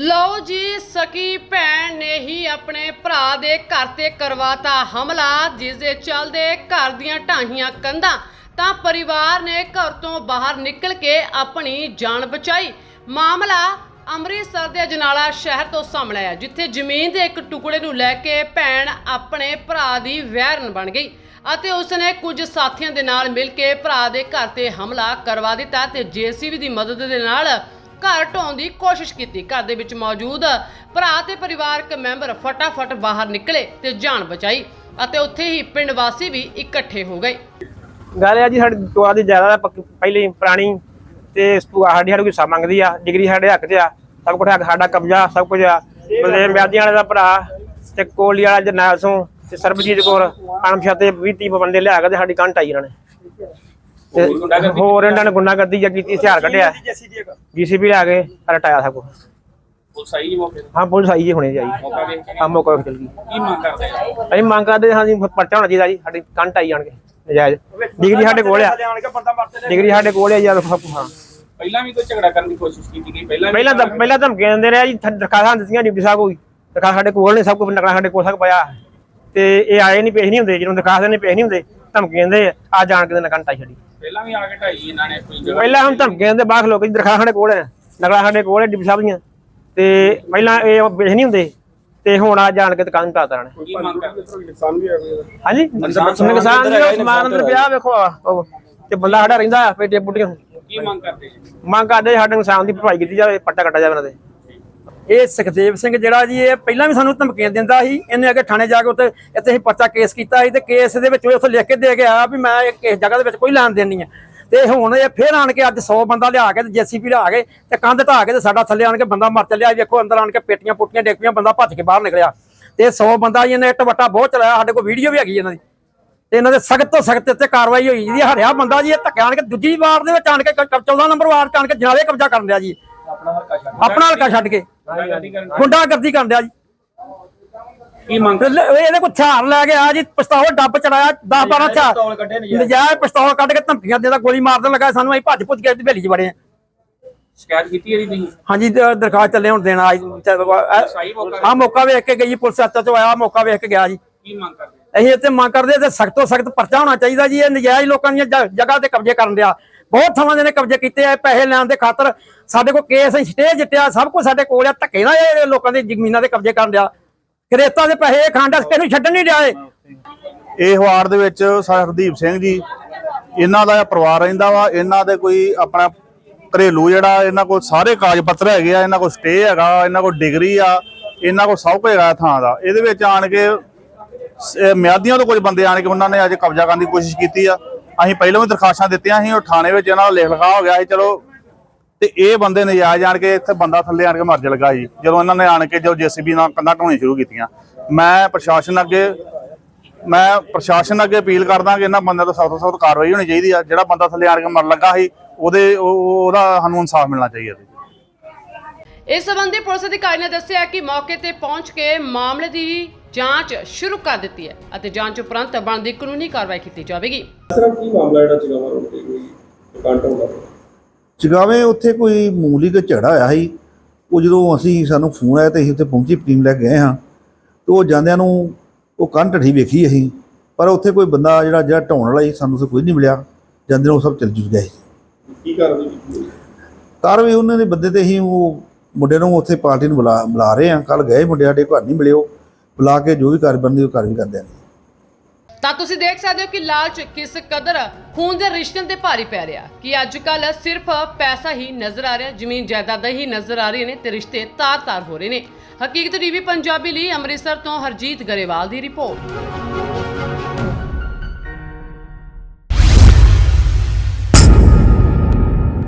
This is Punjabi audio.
ਲਓ ਜੀ, ਸਕੀ ਭੈਣ ਨੇ ਹੀ ਆਪਣੇ ਭਰਾ ਦੇ ਘਰ ਤੇ ਕਰਵਾਤਾ ਹਮਲਾ, ਜਿਸ ਦੇ ਚੱਲਦੇ ਘਰ ਦੀਆਂ ਢਾਹੀਆਂ ਕੰਧਾਂ। ਤਾਂ ਪਰਿਵਾਰ ਨੇ ਘਰ ਤੋਂ ਬਾਹਰ ਨਿਕਲ ਕੇ ਆਪਣੀ ਜਾਨ ਬਚਾਈ। ਮਾਮਲਾ ਅੰਮ੍ਰਿਤਸਰ ਦੇ ਅਜਨਾਲਾ ਸ਼ਹਿਰ ਤੋਂ ਸਾਹਮਣੇ ਆਇਆ, ਜਿੱਥੇ ਜ਼ਮੀਨ ਦੇ ਇੱਕ ਟੁਕੜੇ ਨੂੰ ਲੈ ਕੇ ਭੈਣ ਆਪਣੇ ਭਰਾ ਦੀ ਵੈਰਨ ਬਣ ਗਈ ਅਤੇ ਉਸਨੇ ਕੁਝ ਸਾਥੀਆਂ ਦੇ ਨਾਲ ਮਿਲ ਕੇ ਭਰਾ ਦੇ ਘਰ ਤੇ ਹਮਲਾ ਕਰਵਾ ਦਿੱਤਾ ਤੇ ਜੀਸੀਬੀ ਦੀ ਮਦਦ ਦੇ ਨਾਲ ਘਰ ਢਾਉਣ ਦੀ ਕੋਸ਼ਿਸ਼ ਕੀਤੀ। ਘਰ ਦੇ ਵਿੱਚ ਮੌਜੂਦ ਭਰਾ ਤੇ ਪਰਿਵਾਰਕ ਮੈਂਬਰ ਫਟਾਫਟ ਬਾਹਰ ਨਿਕਲੇ ਤੇ ਜਾਨ ਬਚਾਈ ਅਤੇ ਉੱਥੇ ਹੀ ਪਿੰਡ ਵਾਸੀ ਵੀ ਇਕੱਠੇ ਹੋ ਗਏ। ਗੱਲ ਇਹ ਜੀ, ਸਾਡੀ ਟੋਆ ਦੀ ਜ਼ਿਆਦਾ ਪਹਿਲੀ ਪੁਰਾਣੀ ਤੇ ਟੋਆ ਸਾਡੀ, ਸਾਡੇ ਕੋਈ ਹਿੱਸਾ ਮੰਗਦੀ ਆ, ਡਿਗਰੀ ਸਾਡੇ ਹੱਕ 'ਚ ਆ, ਸਭ ਕੁਝ ਹੱਕ ਸਾਡਾ ਕਬਜ਼ਾ, ਸਭ ਕੁਝ ਆ। ਬਲਦੇਵ ਮਿਆਦੀਆਂ ਵਾਲੇ ਦਾ ਭਰਾ ਤੇ ਕੋਲੀ ਵਾਲਾ ਜਰਨੈਲ ਸਿੰਘ ਤੇ ਸਰਬਜੀਤ ਕੌਰ, ਅਣਪਛਾਤੇ 20 30 ਬੰਦੇ ਲਿਆ ਕੇ ਤੇ ਸਾਡੀ ਕੰਨ ਟਾਈ ਇਹਨਾਂ ਨੇ। ਤੇ ਹੋਰ ਇਹਨਾਂ ਨੇ ਗੁੰਡਾਗਰਦੀ ਜਾਂ ਕੀਤੀ ਹਥਿਆਰ ਕੱਢਿਆ। ਜੀਸੀਬੀ ਲਿਆ ਕੇ ਰਟਾਇਆ ਸਭ ਕੁਝ ਪੁਲਿਸ ਆਈ ਜੀ ਮੌਕੇ ਤੇ? ਹਾਂ ਪੁਲਿਸ ਆਈ ਜੀ ਹੁਣੇ ਜਾਈ ਮੌਕਾ ਵੇਖ ਕੇ? ਆ ਮੌਕਾ ਵੇਖ ਚਲ ਗਈ ਕੀ ਮੰਗ ਕਰਦੇ ਆ? ਅਸੀਂ ਮੰਗ ਕਰਦੇ ਹਾਂ ਜੀ ਪਰਚਾ ਹੋਣਾ ਚਾਹੀਦਾ ਜੀ ਸਾਡੀ ਕੰਨ ਟਾਈ ਜਾਣ ਕੇ ਨਜਾਇਜ਼। ਡਿਗਰੀ ਸਾਡੇ ਕੋਲ ਆ। ਡਿਗਰੀ ਸਾਡੇ ਕੋਲ ਆ ਯਾਰ ਹਾਂ। ਪਹਿਲਾਂ ਵੀ ਕੋਈ ਝਗੜਾ ਕਰਨ ਦੀ ਕੋਸ਼ਿਸ਼ ਕੀਤੀ ਗਈ? ਪਹਿਲਾਂ ਪਹਿਲਾਂ ਤਾਂ ਪਹਿਲਾਂ ਧਮਕੀਆਂ ਦਿੰਦੇ ਰਿਹਾ ਜੀ ਦਰਖਾਸਤਾਂ ਦਿੱਤੀਆਂ ਡਿਊਟੀ ਸਾਹਿਬ ਕੋਈ। ਦਰਖਾਸਤ ਸਾਡੇ ਕੋਲ ਨੇ ਸਭ ਕੁਝ ਨਕਲਾਂ ਸਾਡੇ ਕੋਲ ਸਭ ਪਿਆ। ਤੇ ਇਹ ਆਏ ਨਹੀਂ ਪੇਸ਼ ਨਹੀਂ ਹੁੰਦੇ ਜਦੋਂ ਦਰਖਾਸਤ ਨੇ ਪੇਸ਼ ਨਹੀਂ ਹੁੰਦੇ। ਧਮਕੀਆਂ ਦਿੰਦੇ ਆ ਜਾਣ ਕੇ ਨਕਲਾਂ ਟਾਈ ਛੱਡੀ। ਪਹਿਲਾਂ ਵੀ ਆ ਕੇ ਢਾਈ ਇਹਨਾਂ ਨੇ ਕੋਈ ਜਗ੍ਹਾ ਪਹਿਲਾਂ ਹਮ ਧਮਕੀਆਂ ਦਿੰਦੇ ਬਾਖ ਲੋਕ ਜੀ ਦਰਖਾਸਤ ਸਾਡੇ ਕੋਲ ਹੈ ਨਕਲਾਂ ਸਾਡੇ ਕੋਲ ਹੈ ਸਾਹਿਬ ਦੀਆਂ। ਤੇ ਪਹਿਲਾਂ ਇਹ ਪੇਸ਼ ਨਹੀਂ ਹੁੰਦੇ ਤੇ ਹੁਣ ਆ ਜਾਣ ਕੇ ਦੁਕਾਨ ਢਾਤਾ ਨੇ। ਕੀ ਮੰਗ ਕਰਦੇ? ਹਾਂਜੀ? ਨੁਕਸਾਨ ਜੀ ਉਹ ਸਮਾਨ ਅੰਦਰ ਪਿਆ ਵੇਖੋ ਆ, ਉਹ ਤੇ ਬੰਦਾ ਸਾਡਾ ਰਹਿੰਦਾ ਆ, ਪੇਟੀਆਂ ਪੁੱਟੀਆਂ ਕੀ ਮੰਗ ਕਰਦੇ? ਮੰਗ ਕਰਦੇ ਸਾਡੇ ਨੁਕਸਾਨ ਦੀ ਭਰਪਾਈ ਕੀਤੀ ਜਾਵੇ ਪੱਟਾ ਕੱਟਾ ਜਾਵੇ ਇਹਨਾਂ ਦੇ ਇਹ ਸੁਖਦੇਵ ਸਿੰਘ ਜਿਹੜਾ ਜੀ, ਇਹ ਪਹਿਲਾਂ ਵੀ ਸਾਨੂੰ ਧਮਕੀਆਂ ਦਿੰਦਾ ਸੀ, ਇਹਨੇ ਅੱਗੇ ਥਾਣੇ ਜਾ ਕੇ ਉੱਤੇ ਇੱਥੇ ਅਸੀਂ ਪਰਚਾ ਕੇਸ ਕੀਤਾ ਸੀ ਤੇ ਕੇਸ ਦੇ ਵਿੱਚ ਉੱਥੇ ਲਿਖ ਕੇ ਦੇ ਕੇ ਆਇਆ ਵੀ ਮੈਂ ਇਸ ਜਗ੍ਹਾ ਦੇ ਵਿੱਚ ਕੋਈ ਲੈਣ ਦੇਣ ਨਹੀਂ ਹੈ ਤੇ ਹੁਣ ਇਹ ਫੇਰ ਆਣ ਕੇ ਅੱਜ 100 ਬੰਦਾ ਲਿਆ ਕੇ ਤੇ ਜੀਸੀਪੀ ਲਿਆ ਕੇ ਤੇ ਕੰਧ ਢਾਹ ਕੇ ਤੇ ਸਾਡਾ ਥੱਲੇ ਆਣ ਕੇ ਬੰਦਾ ਮਰ ਚੱਲਿਆ ਵੇਖੋ ਅੰਦਰ ਆਣ ਕੇ ਪੇਟੀਆਂ ਪੁੱਟੀਆਂ ਡਿੱਗ ਪਈਆਂ, ਬੰਦਾ ਭੱਜ ਕੇ ਬਾਹਰ ਨਿਕਲਿਆ। ਤੇ 100 ਬੰਦਾ ਜੀ ਇਹਨੇ ਇੱਟ ਬਹੁਤ ਚਲਾਇਆ, ਸਾਡੇ ਕੋਲ ਵੀਡੀਓ ਵੀ ਹੈਗੀ ਇਹਨਾਂ ਦੀ। ਤੇ ਇਹਨਾਂ ਦੇ ਸਖਤ ਤੋਂ ਸਖਤ ਤੇ ਕਾਰਵਾਈ ਹੋਈ ਜੀ ਹਰਿਆ ਬੰਦਾ ਜੀ, ਇਹ ਧੱਕੇ ਆਣ ਕੇ ਦੂਜੀ ਵਾਰ ਦੇ ਵਿੱਚ ਆਣ ਕੇ ਕ- 14 ਨੰਬਰ ਵਾਰ ਚ ਆਣ ਕੇ ਜਨਾਲੇ ਕਬਜ਼ਾ ਕਰਨ ਲਿਆ ਜੀ। ਆਪਣਾ ਹਲਕਾ ਛੱਡ ਕੇ। ਗੁੰਡਾਗਰਦੀ ਕਰਨ ਲਿਆ ਜੀ। ਕੀ ਮੰਗ ਇਹਦੇ ਕੋਲ ਹਥਿਆਰ ਲੈ ਕੇ ਆ ਜੀ ਪਿਸਤੌਲ ਡੱਬ ਚੜਾਇਆ 10 12 ਹਥਿਆਰ। ਨਜਾਇਜ਼ ਪਿਸਤੌਲ ਕੱਢ ਕੇ ਧਮਕੀਆਂ ਦੇਦਾ ਗੋਲੀ ਮਾਰ ਦੇਣ ਲੱਗਾ ਸਾਨੂੰ ਅਸੀਂ ਭੱਜ ਭੁੱਜ ਕੇ ਹਵੇਲੀ 'ਚ ਵੜੇ ਆ। ਸ਼ਿਕਾਇਤ ਕੀਤੀ ਇਹਦੀ ਤੁਸੀਂ? ਹਾਂਜੀ ਦਰਖਾਸਤ ਚੱਲੇ ਹੁਣ ਦੇਣਾ ਆ ਮੌਕਾ ਵੇਖ ਕੇ ਗਈ ਪੁਲਿਸ ਹੱਥ ਤੋਂ ਆਇਆ ਮੌਕਾ ਵੇਖ ਕੇ ਗਿਆ ਜੀ। ਕੀ ਮੰਗ ਕਰਦੇ? ਅਸੀਂ ਇੱਥੇ ਮੰਗ ਕਰਦੇ ਤੇ ਸਖਤ ਤੋਂ ਸਖਤ ਪਰਚਾ ਹੋਣਾ ਚਾਹੀਦਾ ਜੀ ਇਹ ਨਜਾਇਜ਼ ਲੋਕਾਂ ਦੀਆਂ ਜਗ੍ਹਾ ਤੇ ਕਬਜ਼ੇ ਕਰਨ ਦਿਆ ਬਹੁਤ ਥਾਵਾਂ ਦੇ ਨੇ ਕਬਜ਼ੇ ਕੀਤੇ ਆ, ਪੈਸੇ ਲੈਣ ਦੇ ਖਾਤਰ ਸਾਡੇ ਕੋਲ ਕੇਸ ਸਟੇ ਜਿੱਤਿਆ, ਸਭ ਕੁਝ ਸਾਡੇ ਕੋਲ ਆ, ਧੱਕੇ ਨਾਲ ਇਹ ਲੋਕਾਂ ਦੀ ਜ਼ਮੀਨਾਂ ਦੇ ਕਬਜ਼ੇ ਕਰਨ ਦਿਆ ਕਰੇਤਾ ਦੇ ਪੈਸੇ ਖਾਂਡਾ ਨੂੰ ਛੱਡਣ ਨਹੀਂ ਦਿਆ ਇਹ। ਇਹ ਵਾਰਡ ਦੇ ਵਿੱਚ ਸਰ ਹਰਦੀਪ ਸਿੰਘ ਜੀ, ਇਹਨਾਂ ਦਾ ਪਰਿਵਾਰ ਰਹਿੰਦਾ ਵਾ, ਇਹਨਾਂ ਦੇ ਕੋਈ ਆਪਣਾ ਘਰੇਲੂ ਜਿਹੜਾ, ਇਹਨਾਂ ਕੋਲ ਸਾਰੇ ਕਾਗਜ਼ ਪੱਤਰ ਹੈਗੇ ਆ, ਇਹਨਾਂ ਕੋਲ ਸਟੇ ਹੈਗਾ, ਇਹਨਾਂ ਕੋਲ ਡਿਗਰੀ ਆ, ਇਹਨਾਂ ਕੋਲ ਸਭ ਕੁਝ ਹੈਗਾ ਥਾਂ ਦਾ। ਇਹਦੇ ਵਿੱਚ ਆਣ ਕੇ ਮਿਆਦੀਆਂ ਤੋਂ ਕੁਝ ਬੰਦੇ ਆਣ ਕੇ ਉਹਨਾਂ ਨੇ ਅੱਜ ਕਬਜ਼ਾ ਕਰਨ ਦੀ ਕੋਸ਼ਿਸ਼ ਕੀਤੀ ਆ। ਅਸੀਂ ਪਹਿਲਾਂ ਵੀ ਦਰਖਾਸਤਾਂ ਦਿੱਤੀਆਂ ਸੀ, ਉਹ ਥਾਣੇ ਵਿੱਚ ਇਹਨਾਂ ਦਾ ਲਿਖ ਲਿਖਾ ਹੋ ਗਿਆ ਸੀ, ਚਲੋ। ਤੇ ਇਹ ਬੰਦੇ ਨਜਾਇਜ਼ ਆਣ ਕੇ ਇੱਥੇ ਬੰਦਾ ਥੱਲੇ ਆਣ ਕੇ ਮਰ ਲਗਾ ਜੀ। ਜਦੋਂ ਇਹਨਾਂ ਨੇ ਆਣ ਕੇ ਜੋ ਜੀਸੀਬੀ ਨਾਲ ਕੰਧਾਂ ਢਾਉਣੀ ਸ਼ੁਰੂ ਕੀਤੀਆਂ। ਮੈਂ ਪ੍ਰਸ਼ਾਸਨ ਅੱਗੇ, ਮੈਂ ਪ੍ਰਸ਼ਾਸਨ ਅੱਗੇ ਅਪੀਲ ਕਰਦਾ ਕਿ ਇਹਨਾਂ ਬੰਦਿਆਂ ਤੋਂ ਸਖਤ ਤੋਂ ਸਖਤ ਕਾਰਵਾਈ ਹੋਣੀ ਚਾਹੀਦੀ ਆ। ਜਿਹੜਾ ਬੰਦਾ ਥੱਲੇ ਆਣ ਕੇ ਮਰਨ ਲੱਗਾ ਸੀ, ਉਹਦੇ ਉਹਦਾ ਸਾਨੂੰ ਇਨਸਾਫ ਮਿਲਣਾ ਚਾਹੀਦਾ ਸੀ ਇਸ ਸਬੰਧੀ ਪੁਲਿਸ ਅਧਿਕਾਰੀ ਨੇ ਦੱਸਿਆ ਕਿ ਮੌਕੇ ਤੇ ਪਹੁੰਚ ਕੇ ਮਾਮਲੇ ਦੀ ਜਾਂਚ ਸ਼ੁਰੂ ਕਰ ਦਿੱਤੀ ਹੈ ਅਤੇ ਜਾਂਚ ਉਪਰੰਤ ਬਣਦੀ ਕਾਨੂੰਨੀ ਕਾਰਵਾਈ ਕੀਤੀ ਜਾਵੇਗੀ। ਸਿਰਫ ਕੀ ਮਾਮਲਾ ਜਿਹੜਾ ਚਗਾਵਾ ਰੋਡ ਤੇ ਕੋਈ ਕਾਂਟਾ ਹੁੰਦਾ ਜਗਾਵੇਂ ਉੱਥੇ ਕੋਈ ਮਾਮੂਲੀ ਕੁ ਝਗੜਾ ਹੋਇਆ ਸੀ। ਉਹ ਜਦੋਂ ਅਸੀਂ ਸਾਨੂੰ ਫੋਨ ਆਇਆ ਤੇ ਅਸੀਂ ਉੱਥੇ ਪਹੁੰਚੀ ਟੀਮ ਲੈ ਕੇ ਗਏ ਹਾਂ। ਤੇ ਉਹ ਜਾਂਦਿਆਂ ਨੂੰ ਉਹ ਕੰਨ ਢੱਠੀ ਵੇਖੀ ਅਸੀਂ। ਪਰ ਉੱਥੇ ਕੋਈ ਬੰਦਾ ਜਿਹੜਾ ਜਿਹੜਾ ਢਾਉਣ ਵਾਲਾ ਸੀ ਸਾਨੂੰ ਕੋਈ ਨਹੀਂ ਮਿਲਿਆ। ਜਾਂਦੇ ਨੂੰ ਉਹ ਸਭ ਚਲ ਜੁ ਗਏ ਕੀ ਕਾਰਵਾਈ ਕੀਤੀ ਕਾਰ ਵੀ ਉਹਨਾਂ ਦੇ ਬੰਦੇ ਤੇ ਅਸੀਂ ਉਹ ਮੁੰਡੇ ਨੂੰ ਉੱਥੇ ਪਾਰਟੀ ਨੂੰ ਬੁਲਾ ਬੁਲਾ ਰਹੇ ਹਾਂ। ਕੱਲ ਗਏ ਮੁੰਡੇ ਸਾਡੇ ਘਰ ਨਹੀਂ ਮਿਲੇ ਉਹ ਬੁਲਾ ਕੇ ਜੋ ਵੀ ਕਰ ਬੰਦੀ ਉਹ ਕਰ ਕਰਦੇ ਆ ਤਾਂ ਤੁਸੀਂ ਦੇਖ ਸਕਦੇ ਹੋ ਕਿ ਲਾਲਚ ਕਿਸ ਕਦਰ ਖੂਨ ਦੇ ਰਿਸ਼ਤਿਆਂ ਤੇ ਭਾਰੀ ਪੈ ਰਿਹਾ। ਕਿ ਅੱਜ ਕੱਲ ਸਿਰਫ ਪੈਸਾ ਹੀ ਨਜ਼ਰ ਆ ਰਿਹਾ, ਜ਼ਮੀਨ ਜਾਇਦਾਦਾਂ ਹੀ ਨਜ਼ਰ ਆ ਰਹੀਆਂ ਨੇ ਤੇ ਰਿਸ਼ਤੇ ਤਾਰ-ਤਾਰ ਹੋ ਰਹੇ ਨੇ। ਹਕੀਕਤ ਟੀਵੀ ਪੰਜਾਬੀ ਲਈ ਅੰਮ੍ਰਿਤਸਰ ਤੋਂ ਹਰਜੀਤ ਗਰੇਵਾਲ ਦੀ ਰਿਪੋਰਟ।